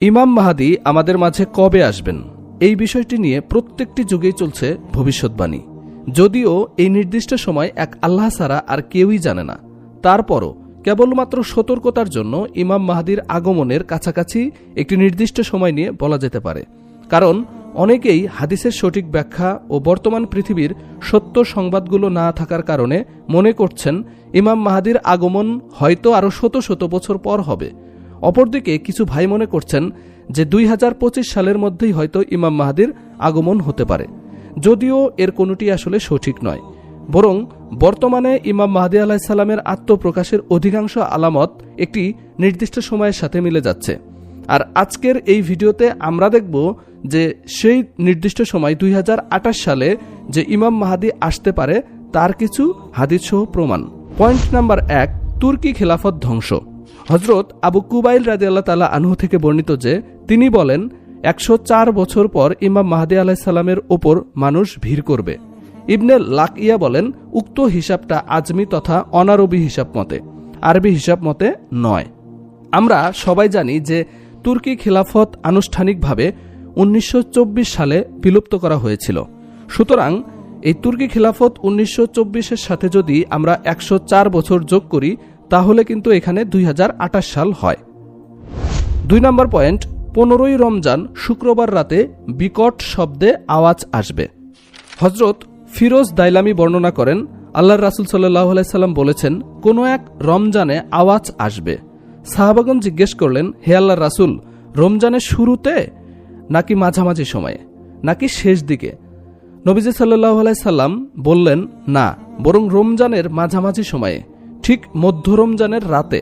ইমাম মাহাদি আমাদের মাঝে কবে আসবেন? এই বিষয়টি নিয়ে প্রত্যেকটি যুগেই চলছে ভবিষ্যৎবাণী। যদিও এই নির্দিষ্ট সময় এক আল্লাহ ছাড়া আর কেউই জানে না। তারপরও কেবলমাত্র সতর্কতার জন্য ইমাম মাহাদির আগমনের কাছাকাছি একটি নির্দিষ্ট সময় নিয়ে বলা যেতে পারে। কারণ অনেকেই হাদিসের সঠিক ব্যাখ্যা ও বর্তমান পৃথিবীর সত্য সংবাদগুলো না থাকার কারণে মনে করছেন, ইমাম মাহাদির আগমন হয়তো আরও শত শত বছর পর হবে। অপরদিকে কিছু ভাই মনে করছেন যে দুই হাজার পঁচিশ সালের মধ্যেই হয়তো ইমাম মাহাদির আগমন হতে পারে। যদিও এর কোনোটি আসলে সঠিক নয়। বরং বর্তমানে ইমাম মাহাদি আলাহিসাল্লামের আত্মপ্রকাশের অধিকাংশ আলামত একটি নির্দিষ্ট সময়ের সাথে মিলে যাচ্ছে। আর আজকের এই ভিডিওতে আমরা দেখব যে সেই নির্দিষ্ট সময় দুই হাজার আঠাশ সালে যে ইমাম মাহাদি আসতে পারে, তার কিছু হাদিসসহ প্রমাণ। পয়েন্ট নাম্বার এক, তুর্কি খেলাফত ধ্বংস। হজরত আবু কুবাইল রাজি আল্লাহ তালা আনহু থেকে বর্ণিত যে, তিনি বলেন, একশো চার বছর পর ইমাম মাহাদি আলাহিসাল্লামের ওপর মানুষ ভিড় করবে। ইবনে লাকিয়া বলেন, উক্ত হিসাবটা আজমি তথা অনারবি হিসাব মতে, আরবি হিসাব মতে নয়। আমরা সবাই জানি যে, তুর্কি খিলাফত আনুষ্ঠানিকভাবে উনিশশো চব্বিশ সালে বিলুপ্ত করা হয়েছিল। সুতরাং, এই তুর্কি খিলাফত উনিশশো সাথে যদি আমরা একশো চার বছর যোগ করি তাহলে কিন্তু এখানে দুই হাজার আঠাশ সাল হয়। দুই নম্বর পয়েন্ট, পনেরোই রমজান, শুক্রবার রাতে বিকট শব্দে আওয়াজ আসবে। হজরত ফিরোজ দাইলামি বর্ণনা করেন আল্লাহ রাসুল সাল্লাহ আলাইসাল্লাম বলেছেন, কোনো এক রমজানে আওয়াজ আসবে। সাহাবাগন জিজ্ঞেস করলেন, হে আল্লাহ রাসুল, রমজানের শুরুতে নাকি মাঝামাঝি সময়ে, নাকি শেষ দিকে? নবীজি সাল্লাহ আলাইসাল্লাম বললেন, না, বরং রমজানের মাঝামাঝি সময়ে। ঠিক মধ্য রমজানের রাতে।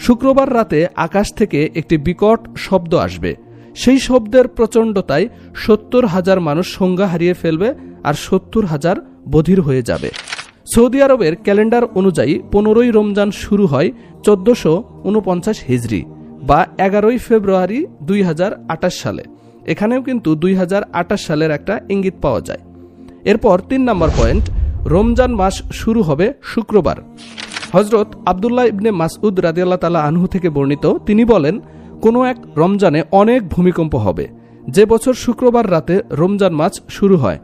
শুক্রবার রাতে আকাশ থেকে একটি বিকট শব্দ আসবে। সেই শব্দের প্রচণ্ডতায় সত্তর হাজার মানুষ সংজ্ঞা হারিয়ে ফেলবে আর সত্তর হাজার বধির হয়ে যাবে। সৌদি আরবের ক্যালেন্ডার অনুযায়ী পনেরোই রমজান শুরু হয় চোদ্দশো উনপঞ্চাশ হিজড়ি বা এগারোই ফেব্রুয়ারি দুই হাজার আঠাশ সালে। এখানেও কিন্তু দুই হাজার আঠাশ সালের একটা ইঙ্গিত পাওয়া যায়। এরপর তিন নম্বর পয়েন্ট, রমজান মাস শুরু হবে শুক্রবার। হজরত আবদুল্লাহ ইবনে মাসউদ রাদিয়াল্লাহ তালা আনহু থেকে বর্ণিত, তিনি বলেন, কোনো এক রমজানে অনেক ভূমিকম্প হবে। যে বছর শুক্রবার রাতে রমজান মাস শুরু হয়।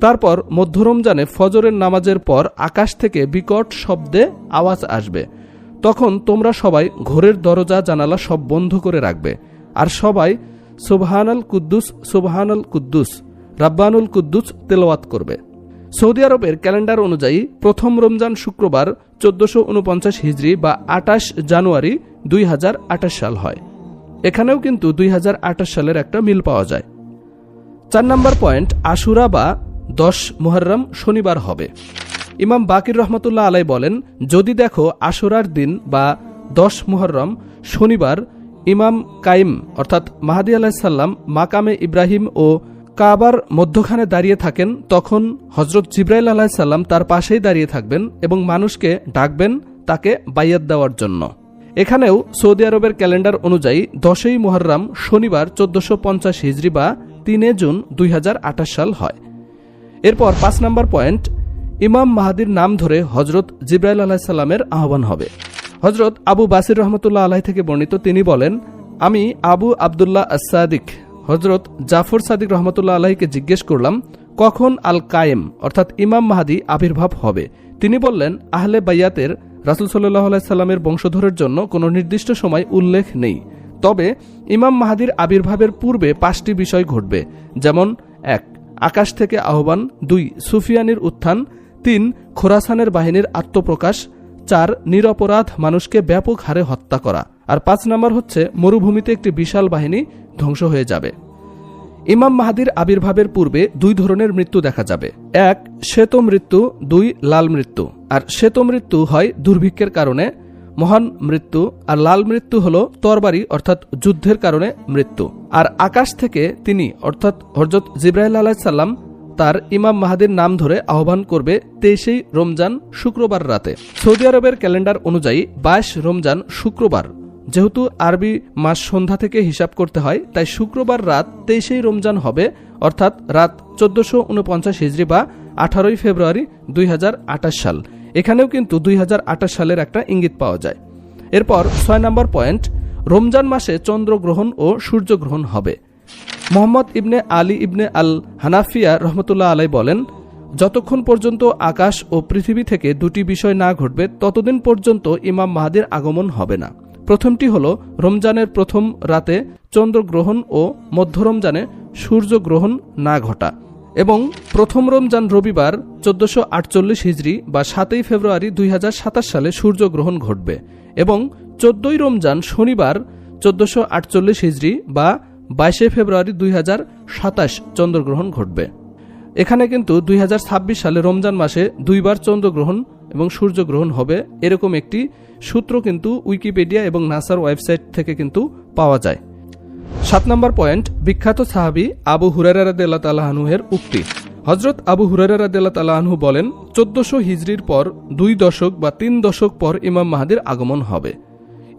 তারপর মধ্য রমজানে ফজরের নামাজের পর আকাশ থেকে বিকট শব্দে আওয়াজ আসবে। তখন তোমরা সবাই ঘরের দরজা জানালা সব বন্ধ করে রাখবে। আর সবাই সুবহানাল কুদ্দুস সুবহানাল কুদ্দুস, রাব্বানুল কুদ্দুস তেলাওয়াত করবে। সৌদি আরবের ক্যালেন্ডার অনুযায়ী প্রথম রমজান শুক্রবার চোদ্দশো উনপঞ্চাশ হিজড়ি বা আটাশ জানুয়ারি দুই হাজার আঠাশ সাল হয়। এখানেও কিন্তু দুই হাজার আঠাশ সালের একটা মিল পাওয়া যায়। চার নম্বর পয়েন্ট, আশুরা বা দশ মুহররম শনিবার হবে। ইমাম বাকির রহমতুল্লাহ আলাই বলেন, যদি দেখো আশুরার দিন বা দশ মুহররম শনিবার ইমাম কাইম অর্থাৎ মাহাদি আলাহিসাল্লাম মাকামে ইব্রাহিম ও কাবার মধ্যখানে দাঁড়িয়ে থাকেন, তখন হজরত জিব্রাইল আলাহিসাল্লাম তার পাশেই দাঁড়িয়ে থাকবেন এবং মানুষকে ডাকবেন তাকে বাইয়াত দেওয়ার জন্য। এখানেও সৌদি আরবের ক্যালেন্ডার অনুযায়ী দশই মুহররম শনিবার চোদ্দশো পঞ্চাশ হিজড়ি বা তিনে জুন দুই হাজার আঠাশ সাল হয়। এরপর পাঁচ নম্বর পয়েন্ট, ইমাম মাহাদির নাম ধরে হজরত জিব্রাইল আলাহিসাল্লামের আহ্বান হবে। হজরত আবু বাসির রহমতুল্লাহ আলাহ থেকে বর্ণিত, তিনি বলেন, আমি আবু আবদুল্লাহ আসাদিক হজরত জাফর সাদিক রহমতুল্লাহ আলাহিকে জিজ্ঞেস করলাম, কখন আল কায়েম অর্থাৎ ইমাম মাহাদি আবির্ভাব হবে। তিনি বললেন, আহলে বাইয়াতের রাসুল সাল্লাহ আলাইসাল্লামের বংশধরের জন্য কোনো নির্দিষ্ট সময় উল্লেখ নেই। তবে ইমাম মাহাদির আবির্ভাবের পূর্বে পাঁচটি বিষয় ঘটবে। যেমন, এক, আকাশ থেকে আহ্বান। দুই, সুফিয়ানির উত্থান। তিন, খোরাসানের বাহিনীর আত্মপ্রকাশ। চার, নিরপরাধ মানুষকে ব্যাপক হারে হত্যা করা। আর পাঁচ নম্বর হচ্ছে, মরুভূমিতে একটি বিশাল বাহিনী ধ্বংস হয়ে যাবে। ইমাম মাহাদির আবির্ভাবের পূর্বে দুই ধরনের মৃত্যু দেখা যাবে। এক, শ্বেত মৃত্যু, দুই, লাল মৃত্যু। আর শ্বেত মৃত্যু হয় দুর্ভিক্ষের কারণে, মহান মৃত্যু। আর লাল মৃত্যু হল তরবারি, অর্থাৎ যুদ্ধের কারণে মৃত্যু। আর আকাশ থেকে তিনি, অর্থাৎ হরজত জিব্রাহিল আলাহিসাল্লাম তার ইমাম মাহাদির নাম ধরে আহ্বান করবে তেইশেই রমজান শুক্রবার রাতে। সৌদি আরবের ক্যালেন্ডার অনুযায়ী বাইশ রমজান শুক্রবার। যেহেতু আরবি মাস সন্ধ্যা থেকে হিসাব করতে হয়, তাই শুক্রবার রাত তেইশেই রমজান হবে, অর্থাৎ রাত চোদ্দশো উনপঞ্চাশ হিজড়ি বা আঠারোই ফেব্রুয়ারি দুই হাজার আটাশ সাল। এখানেও কিন্তু দুই হাজার আটাশ সালের একটা ইঙ্গিত পাওয়া যায়। এরপর ছয় নম্বর পয়েন্ট, রমজান মাসে চন্দ্রগ্রহণ ও সূর্যগ্রহণ হবে। মোহাম্মদ ইবনে আলী ইবনে আল হানাফিয়া রহমতুল্লাহ আলাই বলেন, যতক্ষণ পর্যন্ত আকাশ ও পৃথিবী থেকে দুটি বিষয় না ঘটবে, ততদিন পর্যন্ত ইমাম মাহাদির আগমন হবে না। প্রথমটি হল রমজানের প্রথম রাতে চন্দ্রগ্রহণ ও মধ্য রমজানে সূর্যগ্রহণ না ঘটা। এবং প্রথম রমজান রবিবার চোদ্দশো আটচল্লিশ হিজড়ি বা সাতই ফেব্রুয়ারি দুই হাজার সাতাশ সালে সূর্যগ্রহণ ঘটবে এবং চোদ্দই রমজান শনিবার চোদ্দশো আটচল্লিশ হিজড়ি বা বাইশে ফেব্রুয়ারি দুই হাজার সাতাশ চন্দ্রগ্রহণ ঘটবে। এখানে কিন্তু দুই হাজার ছাব্বিশ সালে রমজান মাসে দুইবার চন্দ্রগ্রহণ এবং সূর্যগ্রহণ হবে এরকম একটি সূত্র কিন্তু উইকিপিডিয়া এবং নাসার ওয়েবসাইট থেকে কিন্তু পাওয়া যায়। সাত নম্বর পয়েন্ট, বিখ্যাত সাহাবি আবু হুরারাদিল্লা তালাহানুহের উক্তি। হজরত আবু হুরারাদিল্লা তালাহানহু বলেন, চোদ্দশো হিজড়ির পর দুই দশক বা তিন দশক পর ইমাম মাহাদির আগমন হবে।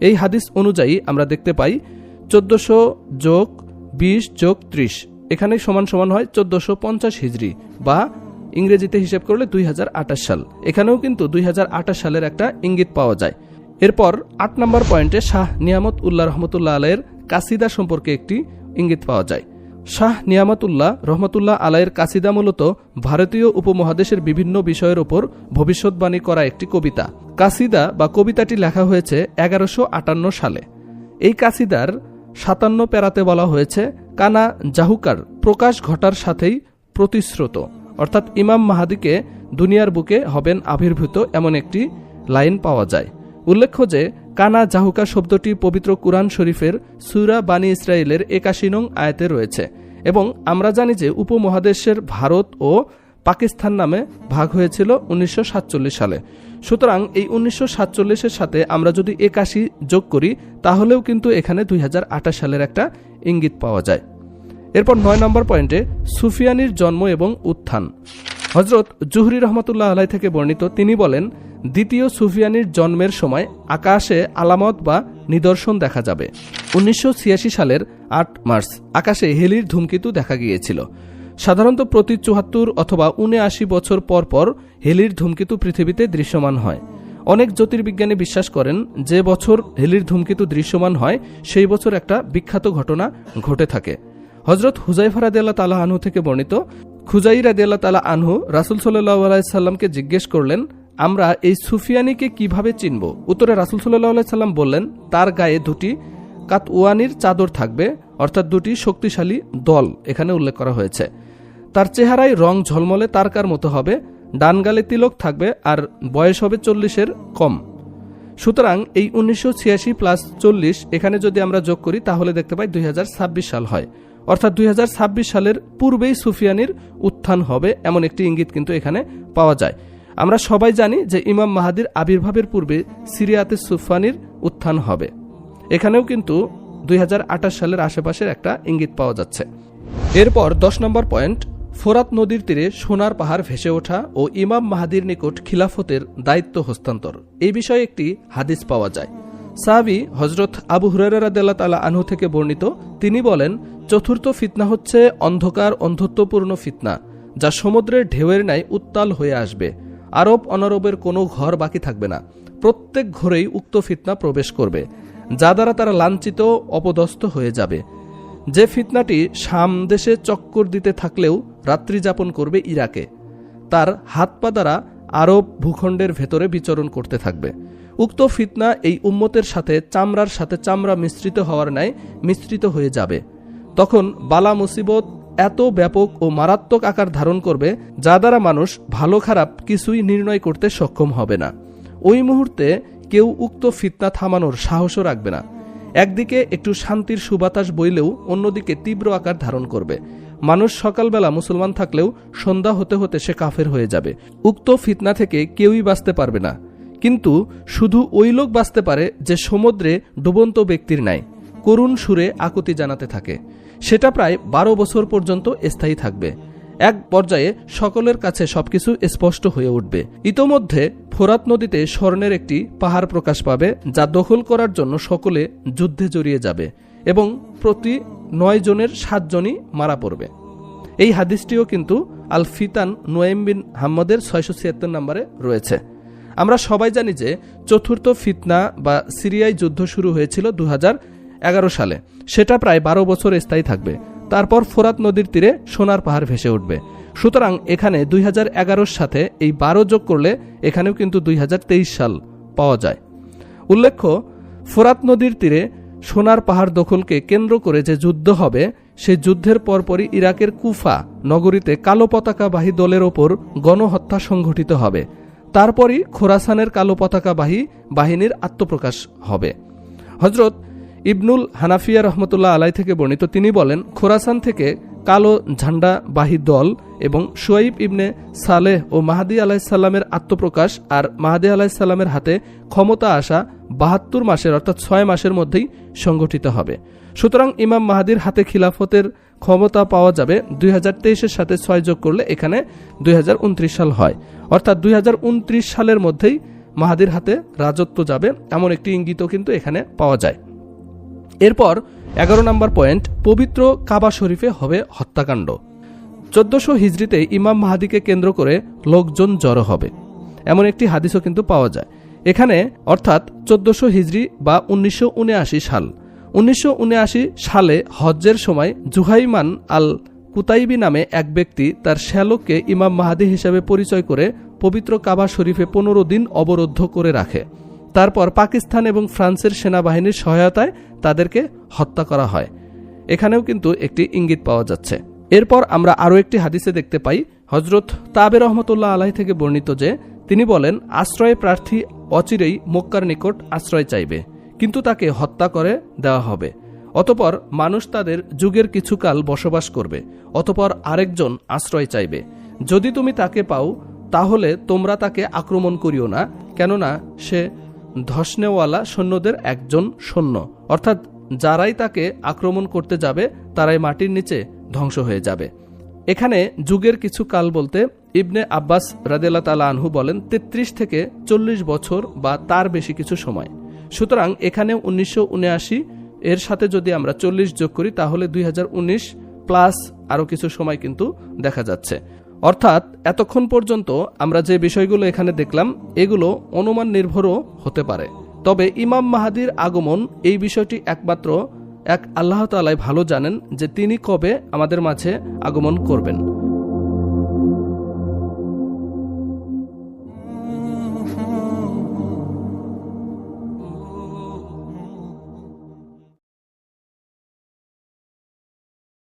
এই হাদিস অনুযায়ী আমরা দেখতে পাই, চোদ্দশো যোগ বিশ যোগ ত্রিশ, এখানে সমান সমান হয় চোদ্দশো পঞ্চাশ হিজড়ি বা ইংরেজিতে হিসেব করলে দুই হাজার আঠাশ সাল। এখানেও কিন্তু দুই সালের একটা ইঙ্গিত পাওয়া যায়। এরপর আট নম্বর পয়েন্টে শাহ নিয়ামত উল্লাহ রহমতুল্লাহ আলাইয়ের কাসিদা সম্পর্কে একটি ইঙ্গিত পাওয়া যায়। শাহ নিয়ামতুল্লাহ রহমতুল্লাহ আলাইয়ের কাসিদা মূলত ভারতীয় উপমহাদেশের বিভিন্ন বিষয়ের ওপর ভবিষ্যৎবাণী করা একটি কবিতা। কাসিদা বা কবিতাটি লেখা হয়েছে এগারোশো সালে। এই কাসিদার সাতান্ন পেরাতে বলা হয়েছে, কানা জাহুকার প্রকাশ ঘটার সাথেই প্রতিশ্রুত। অর্থাৎ ইমাম মাহাদিকে দুনিয়ার বুকে হবেন আবির্ভূত এমন একটি লাইন পাওয়া যায়। উল্লেখ্য যে, কানা জাহুকা শব্দটি পবিত্র কুরআন শরীফের সুরা বানী ইসরায়েলের একাশি নং আয়াতে রয়েছে এবং আমরা জানি যে উপমহাদেশের ভারত ও পাকিস্তান নামে ভাগ হয়েছিল উনিশশো সাতচল্লিশ সালে। সুতরাং এই উনিশশো সাতচল্লিশের সাথে আমরা যদি একাশি যোগ করি, তাহলেও কিন্তু এখানে দুই হাজার আঠাশ সালের একটা ইঙ্গিত পাওয়া যায়। এরপর নয় নম্বর পয়েন্টে সুফিয়ানির জন্ম এবং উত্থান। হজরত জুহরি রহমতুল্লাহ আলাই থেকে বর্ণিত, তিনি বলেন, দ্বিতীয় সুফিয়ানির জন্মের সময় আকাশে আলামত বা নিদর্শন দেখা যাবে। উনিশশো ছিয়াশি সালের আট মার্চ, আকাশে হেলির ধূমকেতু দেখা গিয়েছিল। সাধারণত প্রতি চুয়াত্তর অথবা উনআশি বছর পর পর হেলির ধূমকেতু পৃথিবীতে দৃশ্যমান হয়। অনেক জ্যোতির্বিজ্ঞানী বিশ্বাস করেন, যে বছর হেলির ধূমকেতু দৃশ্যমান হয়, সেই বছর একটা বিখ্যাত ঘটনা ঘটে থাকে। হজরত হুজাইফা রাদিয়াল্লাহ তালা আনহু থেকে বর্ণিত খুজাই রাদিয়াল্লাহ তালা আনহু রাসুল সাল্লাহ আলাইসাল্লামকে জিজ্ঞেস করলেন, আমরা এই সুফিয়ানিকে কীভাবে চিনব? উত্তরে রাসুল সাল্লাহ সাল্লাম বললেন, তার গায়ে দুটি কাতওয়ানির চাদর থাকবে, অর্থাৎ দুটি শক্তিশালী দল এখানে উল্লেখ করা হয়েছে। তার চেহারায় রং ঝলমলে তারকার মতো হবে ডান গালে তিলক থাকবে আর বয়স হবে চল্লিশের কম। সুতরাং এই উনিশশো ছিয়াশি প্লাস চল্লিশ এখানে যদি আমরা যোগ করি, তাহলে দেখতে পাই দুই হাজার ছাব্বিশ সাল হয়। অর্থাৎ দুই হাজার ছাব্বিশ সালের পূর্বেই সুফিয়ানির উত্থান হবে এমন একটি ইঙ্গিত কিন্তু এখানে পাওয়া যায়। আমরা সবাই জানি যে ইমাম মাহাদির আবির্ভাবের পূর্বে সিরিয়াতে সুফানির উত্থান হবে। এখানেও কিন্তু দুই হাজার আঠাশ সালের আশেপাশের একটা ইঙ্গিত পাওয়া যাচ্ছে। এরপর দশ নম্বর পয়েন্ট, ফোরাত নদীর তীরে সোনার পাহাড় ভেসে ওঠা ও ইমাম মাহাদির নিকট খিলাফতের দায়িত্ব হস্তান্তর। এই বিষয়ে একটি হাদিস পাওয়া যায়। সাহাবি হজরত আবু হুরারাদাল্লাহ তালা আনহু থেকে বর্ণিত, তিনি বলেন চতুর্থ ফিতনা হচ্ছে অন্ধকার, অন্ধত্বপূর্ণ ফিতনা, যা সমুদ্রের ঢেউয়ের ন্যায় উত্তাল হয়ে আসবে। আরব অনারবের কোনো ঘর বাকি থাকবে না। প্রত্যেক ঘরেই উক্ত ফিতনা প্রবেশ করবে, যা দ্বারা তারা লাঞ্ছিত, অপদস্থ হয়ে যাবে। যে ফিতনাটি শাম দেশে চক্কর দিতে থাকলেও রাত্রি যাপন করবে ইরাকে। তার হাত পা দ্বারা আরব ভূখণ্ডের ভেতরে বিচরণ করতে থাকবে। উক্ত ফিতনা এই উম্মতের সাথে চামড়ার সাথে চামড়া মিশ্রিত হওয়ার ন্যায় মিশ্রিত হয়ে যাবে। তখন বালা মুসিবত এত ব্যাপক ও মারাত্মক আকার ধারণ করবে, যা দ্বারা মানুষ ভালো খারাপ কিছুই নির্ণয় করতে সক্ষম হবে না। ওই মুহূর্তে কেউ উক্ত ফিতনা থামানোর সাহসও রাখবে না। একদিকে একটু শান্তির সুবাতাস বইলেও অন্যদিকে তীব্র আকার ধারণ করবে। মানুষ সকালবেলা মুসলমান থাকলেও সন্ধ্যা হতে হতে সে কাফের হয়ে যাবে। উক্ত ফিতনা থেকে কেউই বাঁচতে পারবে না। কিন্তু শুধু ওই লোক বাঁচতে পারে যে সমুদ্রে ডুবন্ত ব্যক্তির নাই, করুণ সুরে আকুতি জানাতে থাকে। সেটা প্রায় বারো বছর পর্যন্ত স্থায়ী থাকবে। এক পর্যায়ে সকলের কাছে সবকিছু স্পষ্ট হয়ে উঠবে। ইতোমধ্যে ফোরাত নদীতে স্বর্ণের একটি পাহাড় প্রকাশ পাবে, যা দখল করার জন্য সকলে যুদ্ধে জড়িয়ে যাবে এবং প্রতি নয় জনের সাতজনই মারা পড়বে। এই হাদিসটিও কিন্তু আল ফিতান নোয়েম বিন হাম্মদের ছয়শো ছিয়াত্তর নম্বরে রয়েছে। আমরা সবাই জানি যে চতুর্থ ফিতনা বা সিরিয়ায় যুদ্ধ শুরু হয়েছিল দু হাজার সালে। সেটা প্রায় বারো বছর স্থায়ী থাকবে। তারপর ফোরাত নদীর তীরে সোনার পাহাড় ভেসে উঠবে। সুতরাং এখানে দুই হাজার সাথে এই বারো যোগ করলে এখানেও কিন্তু দুই সাল পাওয়া যায়। উল্লেখ্য, ফোরাত নদীর তীরে সোনার পাহাড় দখলকে কেন্দ্র করে যে যুদ্ধ হবে সেই যুদ্ধের পরপরই ইরাকের কুফা নগরীতে কালো পতাকাবাহী দলের ওপর গণহত্যা সংঘটিত হবে। তারপরই খোরাসানের কালো পতাকাবাহী বাহিনীর আত্মপ্রকাশ হবে। হজরত ইবনুল হানাফিয়া রহমতুল্লাহ আলাই থেকে বর্ণিত, তিনি বলেন, খোরাসান থেকে কালো ঝান্ডাবাহী দল এবং সোয়াইব ইবনে সালেহ ও মাহাদি আলাহিসাল্লামের আত্মপ্রকাশ আর মাহাদি আলাহিসাল্লামের হাতে ক্ষমতা আসা বাহাত্তর মাসের অর্থাৎ ছয় মাসের মধ্যেই সংগঠিত হবে। সুতরাং ইমাম মাহাদির হাতে খিলাফতের ক্ষমতা পাওয়া যাবে দুই হাজার তেইশের সাথে ছয় যোগ করলে এখানে দুই হাজার উনত্রিশ সাল হয়। অর্থাৎ দুই হাজার উনত্রিশ সালের মধ্যেই মাহাদির হাতে রাজত্ব যাবে, এমন একটি ইঙ্গিতও কিন্তু এখানে পাওয়া যায়। এরপর এগারো নম্বর পয়েন্ট, পবিত্র কাবা শরীফে হবে হত্যাকাণ্ড। চোদ্দশো হিজড়িতে ইমাম মাহাদিকে কেন্দ্র করে লোকজন জড়ো হবে। এমন একটি হাদিসও কিন্তু পাওয়া যায়। এখানে অর্থাৎ চোদ্দশো হিজড়ি বা উনিশশো উনআশি সাল। উনিশশো উনআশি সালে হজ্জের সময় জুহাইমান আল কুতাইবি নামে এক ব্যক্তি তার শ্যালককে ইমাম মাহাদি হিসেবে পরিচয় করে পবিত্র কাবা শরীফে পনেরো দিন অবরুদ্ধ করে রাখে। তারপর পাকিস্তান এবং ফ্রান্সের সেনাবাহিনীর সহায়তায় তাদেরকে হত্যা করা হয়। এখানেও কিন্তু একটি ইঙ্গিত পাওয়া যাচ্ছে। এরপর আমরা আরও একটি হাদিসে দেখতে পাই হজরত তাবে রহমতুল্লাহ আলাহি থেকে বর্ণিত যে, তিনি বলেন, আশ্রয় প্রার্থী অচিরেই মক্কার নিকট আশ্রয় চাইবে, কিন্তু তাকে হত্যা করে দেওয়া হবে। অতপর মানুষ তাদের যুগের কিছুকাল বসবাস করবে, অতপর আরেকজন আশ্রয় চাইবে। যদি তুমি তাকে পাও, তাহলে তোমরা তাকে আক্রমণ করিও না, কেননা সে ধসনেওয়ালা সৈন্যদের একজন সৈন্য। অর্থাৎ যারাই তাকে আক্রমণ করতে যাবে, তারাই মাটির নিচে ধ্বংস হয়ে যাবে। এখানে যুগের কিছু কাল বলতে ইবনে আব্বাস রাদেলা তালা আনহু বলেন ৩৩ থেকে চল্লিশ বছর বা তার বেশি কিছু সময়। সুতরাং এখানে উনিশশো উনআশি এর সাথে যদি আমরা চল্লিশ যোগ করি, তাহলে দুই হাজার উনিশ প্লাস আরও কিছু সময় কিন্তু দেখা যাচ্ছে। অর্থাৎ এতক্ষণ পর্যন্ত আমরা যে বিষয়গুলো এখানে দেখলাম, এগুলো অনুমান নির্ভরও হতে পারে। তবে ইমাম মাহাদির আগমন এই বিষয়টি একমাত্র এক আল্লাহ তালাই ভালো জানেন যে তিনি কবে আমাদের মাঝে আগমন করবেন।